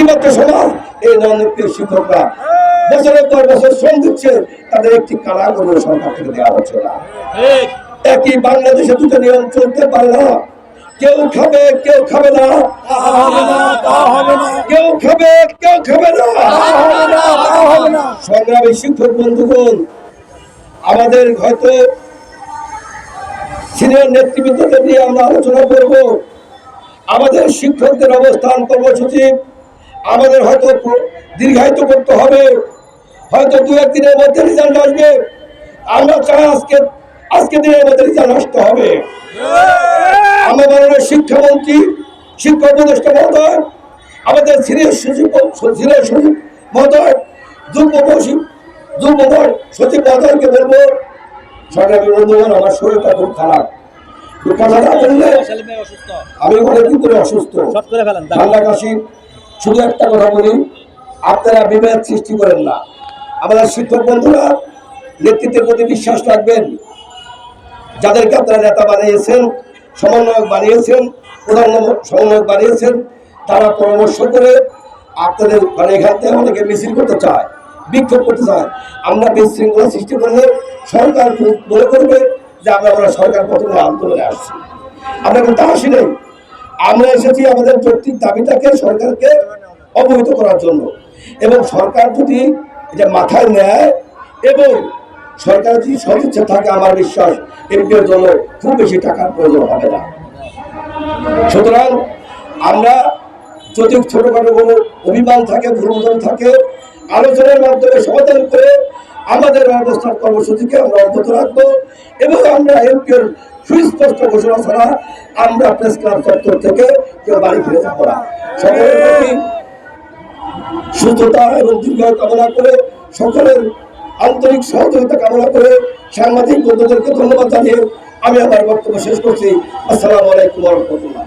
একটিমাত্র সমাজ এই শিক্ষকরা বছরের পর বছর শ্রম দিচ্ছে তাদের একটি কারা সরকার থেকে দেওয়া হচ্ছে না। একই বাংলাদেশে দুটো নিয়ম চলতে পারে না। কেউ খাবে কেউ খাবে না। কেউ খাবে কেউ খাবে না। সংগ্রামী শিক্ষক বন্ধুগণ আমাদের হয়তো সিনিয়র নেতৃবৃন্দদের নিয়ে আমরা আলোচনা করব। আমাদের শিক্ষকদের অবস্থান কর্মসূচি আমাদের হয়তো দীর্ঘায়িত করতে হবে। হয়তো দু একদিনের মধ্যে রেজাল্ট আসবে। আমরা চাই আজকে আজকে দিনের মধ্যে রেজাল্ট আসতে হবে। আমাদের শিক্ষামন্ত্রী শিক্ষা উপদেষ্টা মহোদয় আমাদের সিনিয়র সচিব সিনিয়র সচিব মহোদয় যুগ্ম সচিব যুগ্ম সচিব মহোদয়কে বলব সরকারি বন্ধুগণ আমার শরীরটা খুব খারাপ। একটু কথা না বললে আমি অনেকদিন ধরে অসুস্থ। ঠান্ডা কাশি শুধু একটা কথা বলি, আপনারা বিভেদ সৃষ্টি করেন না। আমাদের শিক্ষক বন্ধুরা, নেতৃত্বের প্রতি বিশ্বাস রাখবেন। যাদেরকে আপনারা নেতা বানিয়েছেন, সমন্বয়ক বানিয়েছেন, প্রধান সমন্বয়ক বানিয়েছেন, তারা পরামর্শ করে আপনাদের মানে এখান থেকে অনেকে মিছিল করতে চায়, বিক্ষোভ করতে চায়। আমরা বিশৃঙ্খলা সৃষ্টি করলে সরকার মনে করবে যে আমরা আমরা সরকার পতনের আন্দোলনে আসছি। আমরা কিন্তু আসি নেই। আমরা এসেছি আমাদের যৌক্তিক দাবিটাকে সরকারকে অবহিত করার জন্য। এবং সরকার যদি এটা মাথায় নেয় এবং সরকার যদি সদিচ্ছা থাকে, আমার বিশ্বাস এমপির জন্য খুব বেশি টাকার প্রয়োজন হবে না। সুতরাং আমরা যদি ছোটখাটো কোনো অভিমান থাকে ভুলবোধন থাকে, আলোচনার মাধ্যমে সমাধান করে আমাদের অবস্থান কর্মসূচিকে আমরা অব্যাহত রাখব এবং আমরা এমপির সুস্পষ্ট ঘোষণা ছাড়া আমরা প্রেস ক্লাব চত্বর থেকে কেউ বাড়ি ফিরে যাব না। সকলের সুস্থতা এবং দীর্ঘ কামনা করে, সকলের আন্তরিক সহযোগিতা কামনা করে সাংবাদিক বন্ধুদেরকে ধন্যবাদ জানিয়ে আমি আমার বক্তব্য শেষ করছি। আসসালামু আলাইকুম রহমতুল্লাহ।